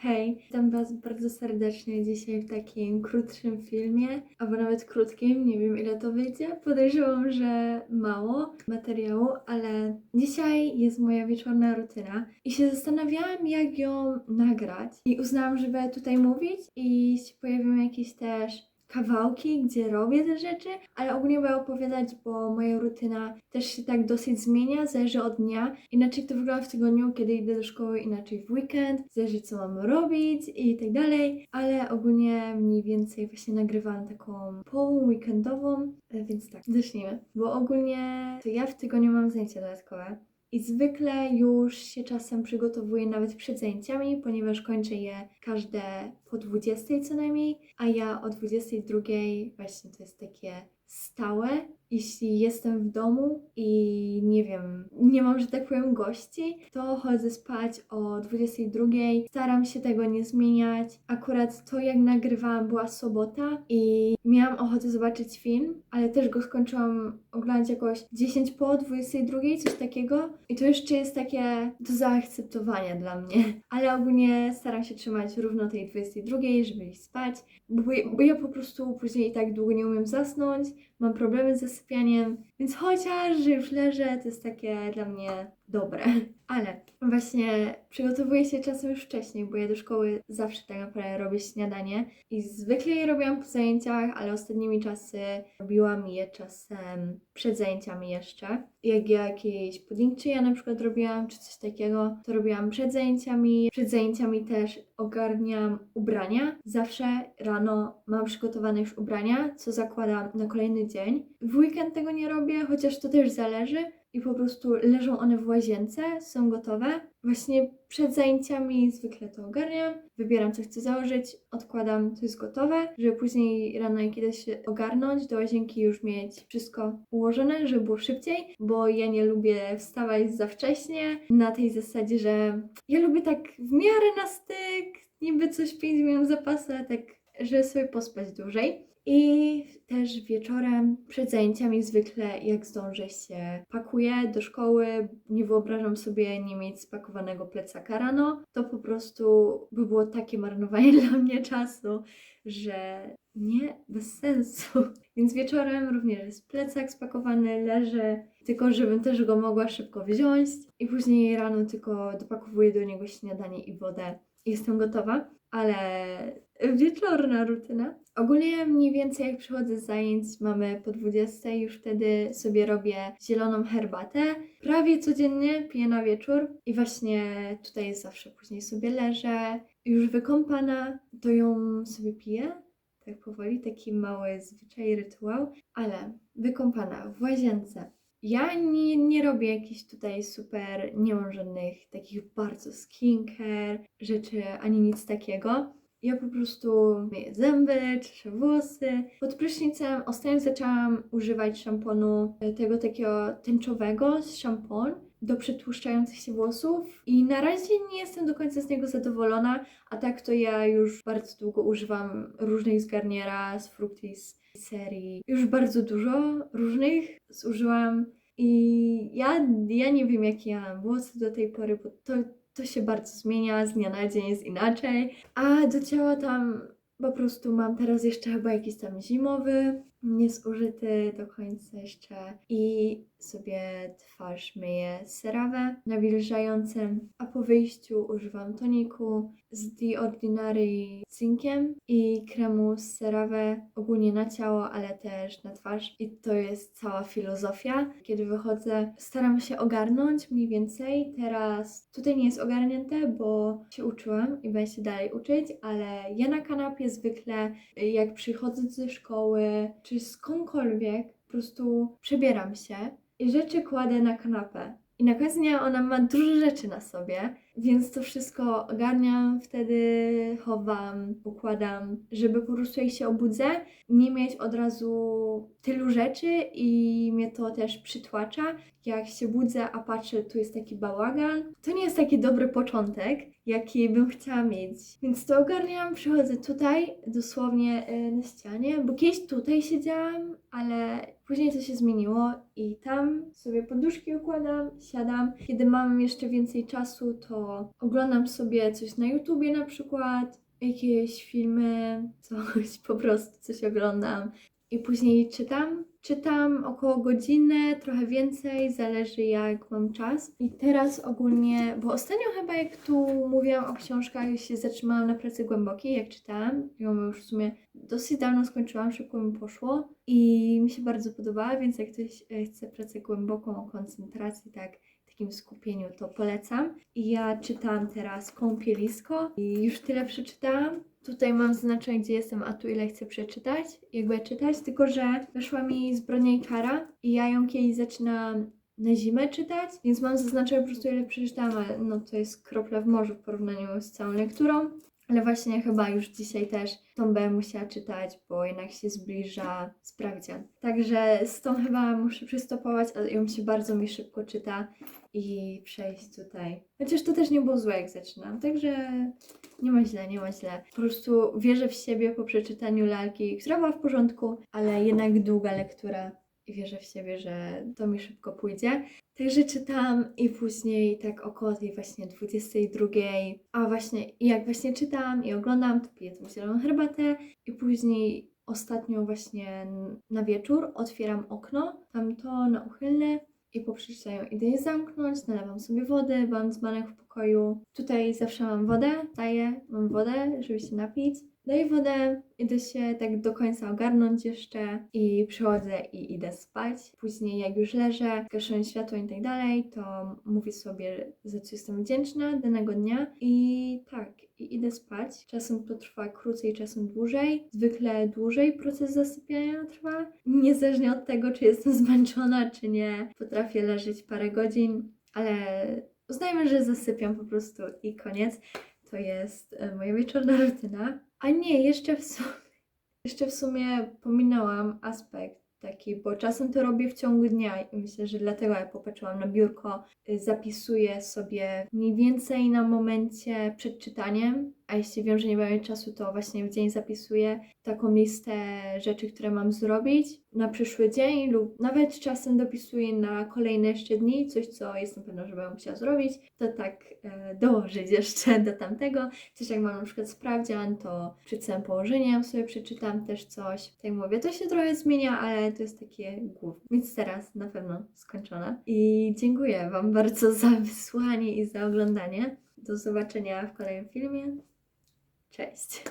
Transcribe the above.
Hej, witam Was bardzo serdecznie dzisiaj w takim krótszym filmie, albo nawet krótkim, nie wiem ile to wyjdzie. Podejrzewam, że mało materiału, ale dzisiaj jest moja wieczorna rutyna i się zastanawiałam, jak ją nagrać. I uznałam, że będę tutaj mówić i się pojawią jakieś też kawałki, gdzie robię te rzeczy, ale ogólnie będę opowiadać, bo moja rutyna też się tak dosyć zmienia, zależy od dnia. Inaczej to wygląda w tygodniu, kiedy idę do szkoły, inaczej w weekend, zależy co mam robić i tak dalej, ale ogólnie mniej więcej właśnie nagrywam taką połową weekendową, e, więc tak, zacznijmy. Bo ogólnie to ja w tygodniu mam zajęcia dodatkowe. I zwykle już się czasem przygotowuję nawet przed zajęciami, ponieważ kończę je każde po 20 co najmniej, a ja o 22 właśnie to jest takie stałe. Jeśli jestem w domu i nie wiem, nie mam, że tak powiem, gości, to chodzę spać o 22. Staram się tego nie zmieniać. Akurat to, jak nagrywałam, była sobota i miałam ochotę zobaczyć film, ale też go skończyłam oglądać jakoś 10 po 22, coś takiego. I to jeszcze jest takie do zaakceptowania dla mnie. Ale ogólnie staram się trzymać równo tej 22, żeby iść spać, bo, ja po prostu później tak długo nie umiem zasnąć, mam problemy z więc chociaż, że już leżę, to jest takie dla mnie dobre. Ale właśnie przygotowuję się czasem już wcześniej, bo ja do szkoły zawsze tak naprawdę robię śniadanie i zwykle je robiłam po zajęciach, ale ostatnimi czasy robiłam je czasem przed zajęciami jeszcze. Jak ja jakieś pudding ja na przykład robiłam, czy coś takiego, to robiłam przed zajęciami. Przed zajęciami też ogarniam ubrania. Zawsze rano mam przygotowane już ubrania, co zakładam na kolejny dzień. W weekend tego nie robię, chociaż to też zależy i po prostu leżą one w łazience, są gotowe. Właśnie przed zajęciami zwykle to ogarniam, wybieram co chcę założyć, odkładam, to jest gotowe, żeby później rano jak idę się ogarnąć do łazienki już mieć wszystko ułożone, żeby było szybciej, bo ja nie lubię wstawać za wcześnie na tej zasadzie, że ja lubię tak w miarę na styk, niby coś 5 minut zapasu, tak, żeby sobie pospać dłużej. I też wieczorem przed zajęciami zwykle jak zdążę się pakuję do szkoły. Nie wyobrażam sobie nie mieć spakowanego plecaka rano. To po prostu by było takie marnowanie dla mnie czasu, że nie, bez sensu. Więc wieczorem również jest plecak spakowany, leży, tylko żebym też go mogła szybko wziąć. I później rano tylko dopakowuję do niego śniadanie i wodę. Jestem gotowa, ale wieczorna rutyna. Ogólnie mniej więcej jak przychodzę z zajęć, mamy po 20, już wtedy sobie robię zieloną herbatę. Prawie codziennie piję na wieczór i właśnie tutaj zawsze później sobie leżę. Już wykąpana, to ją sobie piję. Tak powoli, taki mały zwyczaj, rytuał, ale wykąpana w łazience. Ja nie, nie robię jakichś tutaj super, nie mam żadnych takich bardzo skincare rzeczy, ani nic takiego. Ja po prostu myję zęby, czeszę włosy. Pod prysznicem ostatnio zaczęłam używać szamponu e, tego takiego tęczowego z szampon do przetłuszczających się włosów i na razie nie jestem do końca z niego zadowolona, a tak to ja już bardzo długo używam różnych z Garniera, z Fructis serii. Już bardzo dużo różnych zużyłam i ja, ja nie wiem jakie ja mam włosy do tej pory, bo to, to się bardzo zmienia, z dnia na dzień jest inaczej. A do ciała tam po prostu mam teraz jeszcze chyba jakiś tam zimowy, niezużyty do końca jeszcze i sobie twarz myję serawę nawilżającym, a po wyjściu używam toniku z The Ordinary cinkiem i kremu z serawę ogólnie na ciało, ale też na twarz i to jest cała filozofia. Kiedy wychodzę, staram się ogarnąć mniej więcej. Teraz tutaj nie jest ogarnięte, bo się uczyłam i będę się dalej uczyć, ale ja na kanapie zwykle jak przychodzę ze szkoły czy skądkolwiek, po prostu przebieram się i rzeczy kładę na kanapę. I na koniec dnia ona ma dużo rzeczy na sobie, więc to wszystko ogarniam, wtedy chowam, układam, żeby po prostu jak się obudzę, nie mieć od razu tylu rzeczy i mnie to też przytłacza. Jak się budzę, a patrzę, tu jest taki bałagan, to nie jest taki dobry początek, jaki bym chciała mieć. Więc to ogarniam, przychodzę tutaj, dosłownie y, na ścianie, bo kiedyś tutaj siedziałam, ale Później to się zmieniło i tam sobie poduszki układam, siadam. Kiedy mam jeszcze więcej czasu, to oglądam sobie coś na YouTubie na przykład, jakieś filmy, coś, po prostu coś oglądam. I później czytam. Czytam około godziny, trochę więcej, zależy jak mam czas. I teraz ogólnie, bo ostatnio chyba jak tu mówiłam o książkach, się zatrzymałam na pracy głębokiej, jak czytałam. Ją już w sumie dosyć dawno skończyłam, szybko mi poszło i mi się bardzo podobała, więc jak ktoś e, chce pracę głęboką o koncentracji, tak, takim skupieniu, to polecam. I ja czytam teraz Kąpielisko i już tyle przeczytałam. Tutaj mam zaznaczone, gdzie jestem, a tu ile chcę przeczytać, jakby czytać, tylko że weszła mi Zbrodnia i Kara i ja ją kiedyś zaczynam na zimę czytać, więc mam zaznaczone po prostu ile przeczytałam, ale no to jest kropla w morzu w porównaniu z całą lekturą. Ale właśnie chyba już dzisiaj też tą będę musiała czytać, bo jednak się zbliża sprawdzian. Także z tą chyba muszę przystopować, ale ją się bardzo mi szybko czyta i przejść tutaj. Chociaż to też nie było złe jak zaczynam, także nie ma źle, nie ma źle. Po prostu wierzę w siebie po przeczytaniu lalki, która była w porządku, ale jednak długa lektura i wierzę w siebie, że to mi szybko pójdzie. Także czytam i później tak około tej właśnie 22, a właśnie jak właśnie czytam i oglądam, to piję tą zieloną herbatę i później ostatnio właśnie na wieczór otwieram okno, tam to na uchylne i po przeczytaniu idę je zamknąć, nalewam sobie wody, bo mam dzbanek w pokoju. Tutaj zawsze mam wodę, daję, mam wodę, żeby się napić. Daję wodę, idę się tak do końca ogarnąć jeszcze i przychodzę i idę spać. Później jak już leżę, gaszę światło i tak dalej, to mówię sobie, za co jestem wdzięczna danego dnia i tak, i idę spać. Czasem to trwa krócej, czasem dłużej. Zwykle dłużej proces zasypiania trwa. Niezależnie od tego, czy jestem zmęczona, czy nie. Potrafię leżeć parę godzin, ale uznajmy, że zasypiam po prostu i koniec. To jest e, moja wieczorna rutyna. A nie, jeszcze w sumie, jeszcze w sumie pominęłam aspekt taki, bo czasem to robię w ciągu dnia i myślę, że dlatego ja popatrzyłam na biurko, y, zapisuję sobie mniej więcej na momencie przed czytaniem, a jeśli wiem, że nie będę czasu, to właśnie w dzień zapisuję taką listę rzeczy, które mam zrobić na przyszły dzień lub nawet czasem dopisuję na kolejne jeszcze dni, coś co jestem pewna, że będę musiała zrobić, to tak e, dołożyć jeszcze do tamtego. Też jak mam na przykład sprawdzian, to przed samym położeniem sobie przeczytam też coś. Tak mówię, to się trochę zmienia, ale to jest takie główne. Więc teraz na pewno skończona. I dziękuję Wam bardzo za wysłanie i za oglądanie. Do zobaczenia w kolejnym filmie. Cześć!